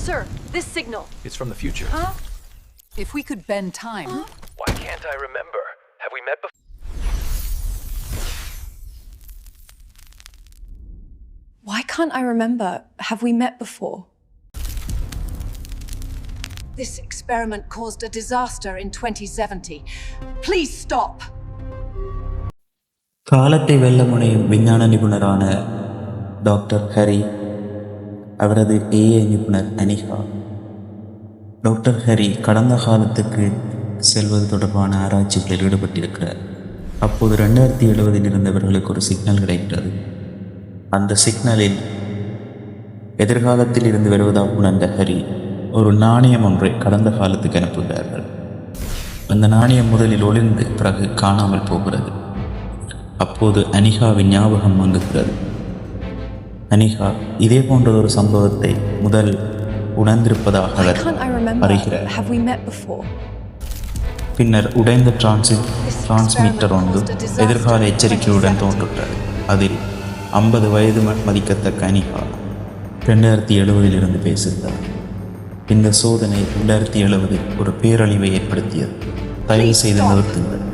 Sir, this signal. It's from the future. Huh? If we could bend time. Why can't I remember? Have we met before? Why can't I remember? Have we met before? This experiment caused a disaster in 2070. Please stop. காலத்தை வெல்ல முனையும் விஞ்ஞான நிபுணரான doctor Hari அவரது AI நிபுணர் Anika. Doctor Hari கடந்த காலத்துக்கு செல்வது தொடர்பான ஆராய்ச்சிகளில் ஈடுபட்டிருக்கிறார். அப்போது ரெண்டாயிரத்தி எழுபதில் இருந்தவர்களுக்கு ஒரு சிக்னல் கிடைக்கிறது. அந்த சிக்னலில் எதிர்காலத்தில் இருந்து வருவதாக உணர்ந்த ஹரி ஒரு நாணயம் ஒன்றை கடந்த காலத்துக்கு அனுப்புகிறார்கள். அந்த நாணயம் முதலில் ஒளிர்ந்து பிறகு காணாமல் போகிறது. அப்போது அனிகாவின் ஞாபகம் மங்குகிறது. அனிகா இதே போன்றதொரு சம்பவத்தை முதல் உணர்ந்திருப்பதாக அவர்? அறிகிறார்? பின்னர் உடைந்த டிரான்சிட் டிரான்ஸ்மிட்டர் ஒன்று எதிர்கால எச்சரிக்கையுடன் தோன்றுகிறது அதில் ஐம்பது வயது மதிக்கத்தக்க அனிகா ரெண்டாயிரத்தி எழுபதில் இருந்து பேசுகிறார். இந்த சோதனை ரெண்டாயிரத்தி எழுபதில் ஒரு பேரழிவை ஏற்படுத்தியது. தயவு செய்து நிறுத்துங்கள்.